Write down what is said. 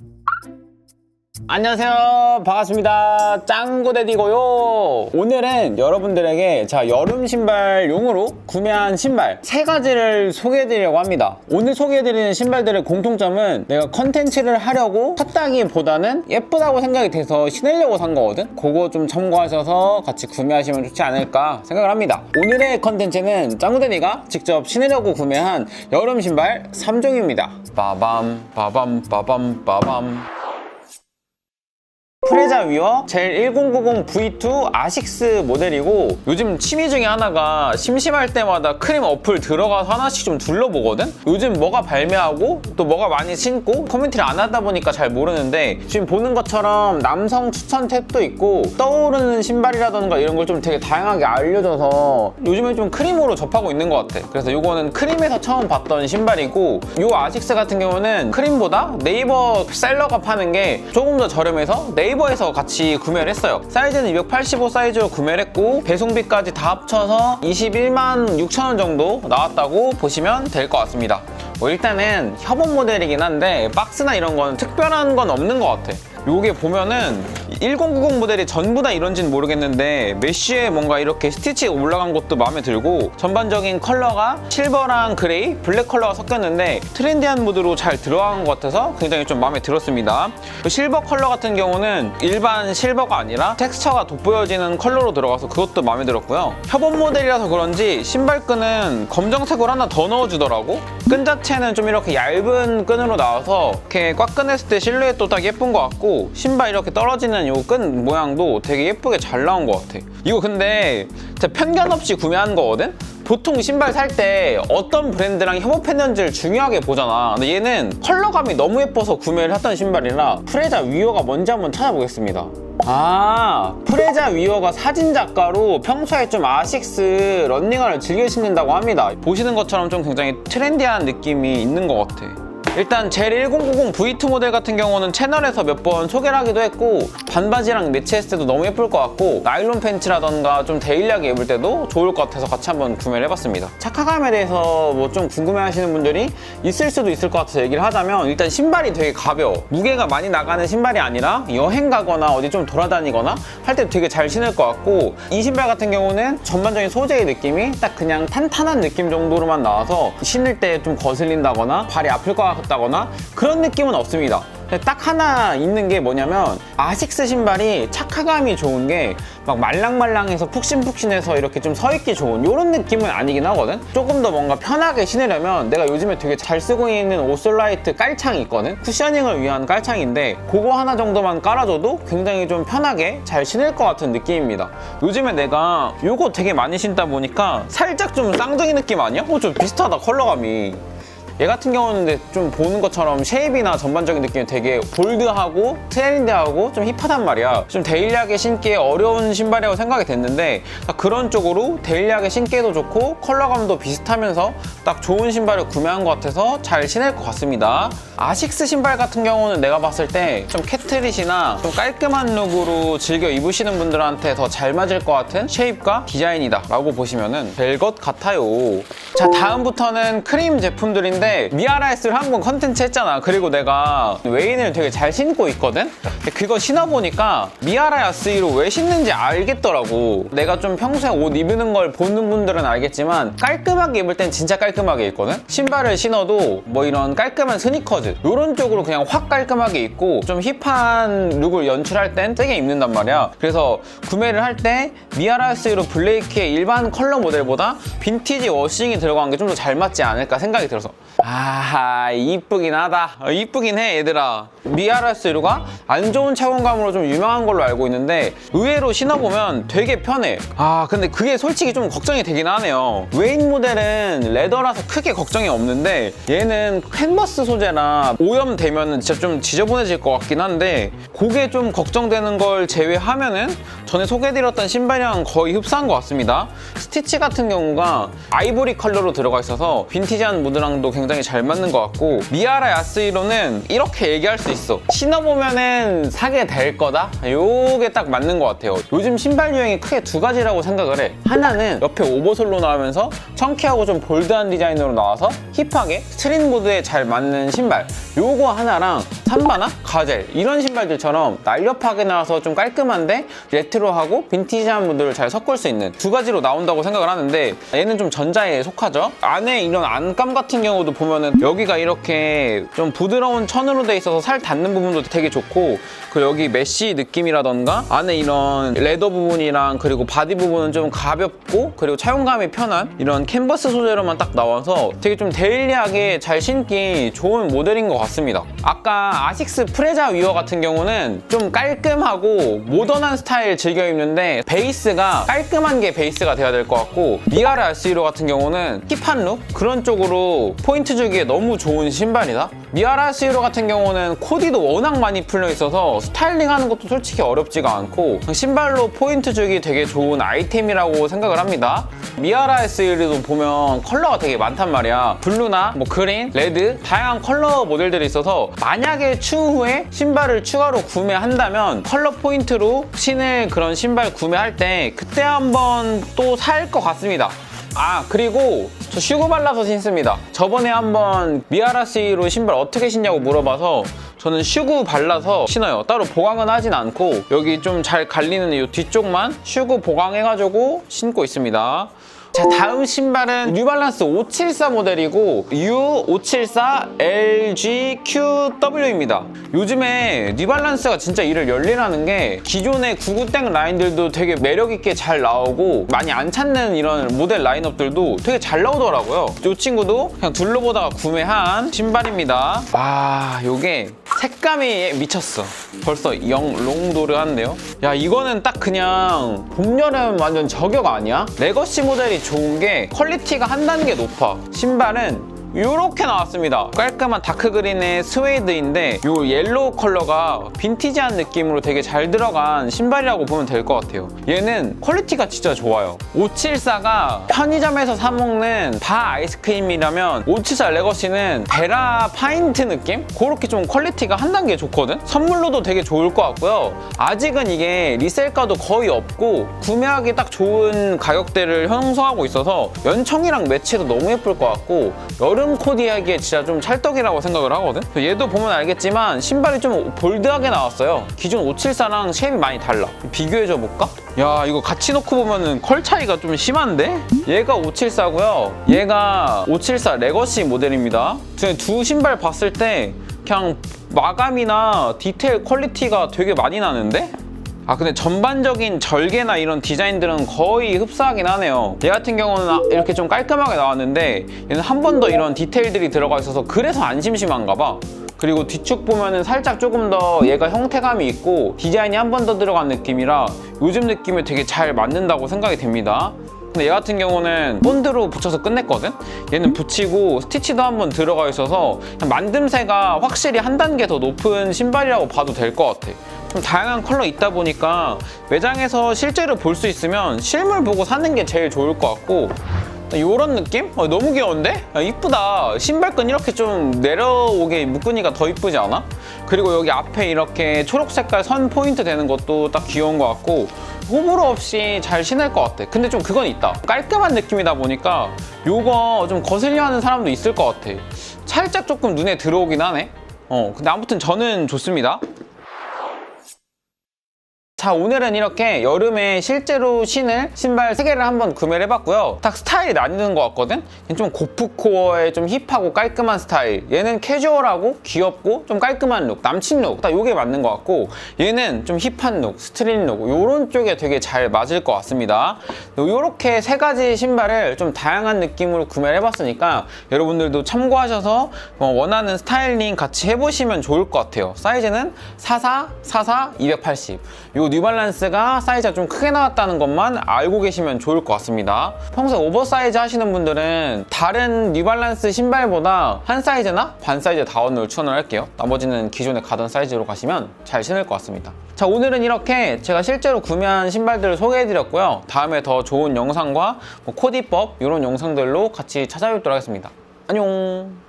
Thank you 안녕하세요. 반갑습니다. 짱구대디고요. 오늘은 여러분들에게 자 여름 신발 용으로 구매한 신발 세 가지를 소개해 드리려고 합니다. 오늘 소개해 드리는 신발들의 공통점은 내가 컨텐츠를 하려고 샀다기보다는 예쁘다고 생각이 돼서 신으려고 산 거거든? 그거 좀 참고하셔서 같이 구매하시면 좋지 않을까 생각을 합니다. 오늘의 컨텐츠는 짱구대디가 직접 신으려고 구매한 여름 신발 3종입니다. 빠밤 빠밤 빠밤 빠밤 프레자 위어 젤 1090 V2 아식스 모델이고 요즘 취미 중에 하나가 심심할 때마다 크림 어플 들어가서 하나씩 좀 둘러보거든? 요즘 뭐가 발매하고 또 뭐가 많이 신고 커뮤니티를 안 하다 보니까 잘 모르는데 지금 보는 것처럼 남성 추천 탭도 있고 떠오르는 신발이라던가 이런 걸 좀 되게 다양하게 알려줘서 요즘에 좀 크림으로 접하고 있는 것 같아 그래서 요거는 크림에서 처음 봤던 신발이고 요 아식스 같은 경우는 크림보다 네이버 셀러가 파는 게 조금 더 저렴해서 네이버 에서 같이 구매를 했어요. 사이즈는 285 사이즈로 구매를 했고 배송비까지 다 합쳐서 21만 6천 원 정도 나왔다고 보시면 될 것 같습니다. 뭐 일단은 협업 모델이긴 한데 박스나 이런 건 특별한 건 없는 것 같아. 요게 보면은 1090 모델이 전부 다 이런지는 모르겠는데 메쉬에 뭔가 이렇게 스티치가 올라간 것도 마음에 들고 전반적인 컬러가 실버랑 그레이, 블랙 컬러가 섞였는데 트렌디한 무드로 잘 들어간 것 같아서 굉장히 좀 마음에 들었습니다. 그 실버 컬러 같은 경우는 일반 실버가 아니라 텍스처가 돋보여지는 컬러로 들어가서 그것도 마음에 들었고요. 협업 모델이라서 그런지 신발끈은 검정색으로 하나 더 넣어주더라고. 끈 자체는 좀 이렇게 얇은 끈으로 나와서 이렇게 꽉 꺼냈을 때 실루엣도 딱 예쁜 것 같고 신발 이렇게 떨어지는 이끈 모양도 되게 예쁘게 잘 나온 것 같아. 이거 근데 진짜 편견 없이 구매한 거거든? 보통 신발 살 때 어떤 브랜드랑 협업했는지를 중요하게 보잖아. 근데 얘는 컬러감이 너무 예뻐서 구매를 했던 신발이라 프레자 위어가 뭔지 한번 찾아보겠습니다. 아, 프레자 위어가 사진 작가로 평소에 좀 아식스 런닝화를 즐겨 신는다고 합니다. 보시는 것처럼 좀 굉장히 트렌디한 느낌이 있는 것 같아. 일단 젤 1090 V2 모델 같은 경우는 채널에서 몇 번 소개를 하기도 했고 반바지랑 매치했을 때도 너무 예쁠 것 같고 나일론 팬츠라던가 좀 데일리하게 입을 때도 좋을 것 같아서 같이 한번 구매를 해봤습니다. 착화감에 대해서 뭐 좀 궁금해 하시는 분들이 있을 수도 있을 것 같아서 얘기를 하자면 일단 신발이 되게 가벼워. 무게가 많이 나가는 신발이 아니라 여행 가거나 어디 좀 돌아다니거나 할 때 되게 잘 신을 것 같고 이 신발 같은 경우는 전반적인 소재의 느낌이 딱 그냥 탄탄한 느낌 정도로만 나와서 신을 때 좀 거슬린다거나 발이 아플 것 같다거나 그런 느낌은 없습니다. 딱 하나 있는 게 뭐냐면 아식스 신발이 착화감이 좋은 게 막 말랑말랑해서 푹신푹신해서 이렇게 좀 서 있기 좋은 이런 느낌은 아니긴 하거든. 조금 더 뭔가 편하게 신으려면 내가 요즘에 되게 잘 쓰고 있는 오솔라이트 깔창이 있거든. 쿠셔닝을 위한 깔창인데 그거 하나 정도만 깔아줘도 굉장히 좀 편하게 잘 신을 것 같은 느낌입니다. 요즘에 내가 이거 되게 많이 신다 보니까 살짝 좀 쌍둥이 느낌 아니야? 어, 좀 비슷하다 컬러감이. 얘 같은 경우는 좀 보는 것처럼 쉐입이나 전반적인 느낌이 되게 볼드하고 트렌디하고 좀 힙하단 말이야. 좀 데일리하게 신기에 어려운 신발이라고 생각이 됐는데 딱 그런 쪽으로 데일리하게 신기에도 좋고 컬러감도 비슷하면서 딱 좋은 신발을 구매한 것 같아서 잘 신을 것 같습니다. 아식스 신발 같은 경우는 내가 봤을 때 좀 캐트릿이나 좀 깔끔한 룩으로 즐겨 입으시는 분들한테 더 잘 맞을 것 같은 쉐입과 디자인이다 라고 보시면 은 될 것 같아요. 자 다음부터는 크림 제품들인데 미아라이스를 한 번 컨텐츠 했잖아. 그리고 내가 웨인을 되게 잘 신고 있거든? 근데 그거 신어보니까 미아라야스이로 왜 신는지 알겠더라고. 내가 좀 평소에 옷 입는 걸 보는 분들은 알겠지만 깔끔하게 입을 땐 진짜 깔끔하게 입거든? 신발을 신어도 뭐 이런 깔끔한 스니커즈 이런 쪽으로 그냥 확 깔끔하게 입고 좀 힙한 룩을 연출할 땐 세게 입는단 말이야. 그래서 구매를 할 때 미아라야스이로 블레이크의 일반 컬러 모델보다 빈티지 워싱이 들어간 게 좀 더 잘 맞지 않을까 생각이 들어서 아 이쁘긴 하다. 어, 이쁘긴 해 얘들아. 미아라스루가 안 좋은 착용감으로 좀 유명한 걸로 알고 있는데 의외로 신어보면 되게 편해. 아 근데 그게 솔직히 좀 걱정이 되긴 하네요. 웨인 모델은 레더라서 크게 걱정이 없는데 얘는 캔버스 소재라 오염되면 진짜 좀 지저분해질 것 같긴 한데 그게 좀 걱정되는 걸 제외하면은 전에 소개해드렸던 신발이랑 거의 흡사한 것 같습니다. 스티치 같은 경우가 아이보리 컬러로 들어가 있어서 빈티지한 무드랑도 굉장히 굉장히 잘 맞는 것 같고 미아라 야스이로는 이렇게 얘기할 수 있어. 신어보면은 사게 될 거다? 요게 딱 맞는 것 같아요. 요즘 신발 유행이 크게 두 가지라고 생각을 해. 하나는 옆에 오버솔로 나오면서 청키하고 좀 볼드한 디자인으로 나와서 힙하게 스트릿 모드에 잘 맞는 신발. 요거 하나랑 삼바나? 가젤 이런 신발들처럼 날렵하게 나와서 좀 깔끔한데 레트로하고 빈티지한 분들을 잘 섞을 수 있는 두 가지로 나온다고 생각을 하는데 얘는 좀 전자에 속하죠? 안에 이런 안감 같은 경우도 보면은 여기가 이렇게 좀 부드러운 천으로 돼 있어서 살 닿는 부분도 되게 좋고 그 여기 메쉬 느낌이라던가 안에 이런 레더 부분이랑 그리고 바디 부분은 좀 가볍고 그리고 차용감이 편한 이런 캔버스 소재로만 딱 나와서 되게 좀 데일리하게 잘 신기 좋은 모델인 것 같습니다. 아까 아식스 프레자 위어 같은 경우는 좀 깔끔하고 모던한 스타일 즐겨 입는데 베이스가 깔끔한 게 베이스가 돼야 될 것 같고 미아라 알스이로 같은 경우는 힙한 룩? 그런 쪽으로 포인트 주기에 너무 좋은 신발이다? 미아라 알스이로 같은 경우는 코디도 워낙 많이 풀려 있어서 스타일링 하는 것도 솔직히 어렵지가 않고 신발로 포인트 주기 되게 좋은 아이템이라고 생각을 합니다. 미아라 SE도 보면 컬러가 되게 많단 말이야. 블루나 뭐 그린, 레드 다양한 컬러 모델들이 있어서 만약에 추후에 신발을 추가로 구매한다면 컬러 포인트로 신을 그런 신발 구매할 때 그때 한번 또 살 것 같습니다. 아 그리고 저 슈구 발라서 신습니다. 저번에 한번 미아라 씨로 신발 어떻게 신냐고 물어봐서 저는 슈구 발라서 신어요. 따로 보강은 하진 않고 여기 좀 잘 갈리는 이 뒤쪽만 슈구 보강해가지고 신고 있습니다 자 다음 신발은 뉴발란스 574 모델이고 U574 LGQW입니다. 요즘에 뉴발란스가 진짜 이를 열리라는 게 기존의 구구땡 라인들도 되게 매력있게 잘 나오고 많이 안 찾는 이런 모델 라인업들도 되게 잘 나오더라고요. 이 친구도 그냥 둘러보다가 구매한 신발입니다. 와 요게 색감이 미쳤어. 벌써 영 롱도르한데요? 야 이거는 딱 그냥 봄 여름 완전 저격 아니야? 레거시 모델이 좋은 게 퀄리티가 한 단계 높아. 신발은 이렇게 나왔습니다 깔끔한 다크그린의 스웨이드인데 이 옐로우 컬러가 빈티지한 느낌으로 되게 잘 들어간 신발이라고 보면 될 것 같아요 얘는 퀄리티가 진짜 좋아요 574가 편의점에서 사 먹는 바 아이스크림이라면 574 레거시는 베라 파인트 느낌? 그렇게 좀 퀄리티가 한 단계 좋거든? 선물로도 되게 좋을 것 같고요 아직은 이게 리셀가도 거의 없고 구매하기 딱 좋은 가격대를 형성하고 있어서 연청이랑 매치해도 너무 예쁠 것 같고 여름 코디하기에 진짜 좀 찰떡이라고 생각을 하거든? 얘도 보면 알겠지만 신발이 좀 볼드하게 나왔어요. 기존 574랑 쉐입이 많이 달라. 비교해줘 볼까? 야 이거 같이 놓고 보면은 컬 차이가 좀 심한데? 얘가 574고요. 얘가 574 레거시 모델입니다. 두 신발 봤을 때 그냥 마감이나 디테일 퀄리티가 되게 많이 나는데? 아 근데 전반적인 절개나 이런 디자인들은 거의 흡사하긴 하네요. 얘 같은 경우는 아, 이렇게 좀 깔끔하게 나왔는데 얘는 한 번 더 이런 디테일들이 들어가 있어서 그래서 안 심심한가 봐. 그리고 뒤축 보면은 살짝 조금 더 얘가 형태감이 있고 디자인이 한 번 더 들어간 느낌이라 요즘 느낌에 되게 잘 맞는다고 생각이 됩니다. 근데 얘 같은 경우는 본드로 붙여서 끝냈거든? 얘는 붙이고 스티치도 한번 들어가 있어서 만듦새가 확실히 한 단계 더 높은 신발이라고 봐도 될 것 같아. 좀 다양한 컬러 있다 보니까 매장에서 실제로 볼 수 있으면 실물 보고 사는 게 제일 좋을 것 같고 이런 느낌? 어, 너무 귀여운데? 야, 이쁘다. 신발끈 이렇게 좀 내려오게 묶으니까 더 이쁘지 않아? 그리고 여기 앞에 이렇게 초록 색깔 선 포인트 되는 것도 딱 귀여운 것 같고 호불호 없이 잘 신을 것 같아. 근데 좀 그건 있다. 깔끔한 느낌이다 보니까 요거 좀 거슬려 하는 사람도 있을 것 같아. 살짝 조금 눈에 들어오긴 하네. 어, 근데 아무튼 저는 좋습니다. 자 오늘은 이렇게 여름에 실제로 신을 신발 3개를 한번 구매를 해봤고요. 딱 스타일이 나뉘는 것 같거든? 좀 고프코어의 좀 힙하고 깔끔한 스타일. 얘는 캐주얼하고 귀엽고 좀 깔끔한 룩 남친 룩딱 요게 맞는 것 같고 얘는 좀 힙한 룩 스트릿 룩. 요런 쪽에 되게 잘 맞을 것 같습니다. 요렇게 세 가지 신발을 좀 다양한 느낌으로 구매를 해봤으니까 여러분들도 참고하셔서 어, 원하는 스타일링 같이 해보시면 좋을 것 같아요. 사이즈는 44, 44, 280요 뉴발란스가 사이즈가 좀 크게 나왔다는 것만 알고 계시면 좋을 것 같습니다. 평소에 오버사이즈 하시는 분들은 다른 뉴발란스 신발보다 한 사이즈나 반 사이즈 다운을 추천을 할게요. 나머지는 기존에 가던 사이즈로 가시면 잘 신을 것 같습니다. 자 오늘은 이렇게 제가 실제로 구매한 신발들을 소개해드렸고요. 다음에 더 좋은 영상과 뭐 코디법 이런 영상들로 같이 찾아뵙도록 하겠습니다. 안녕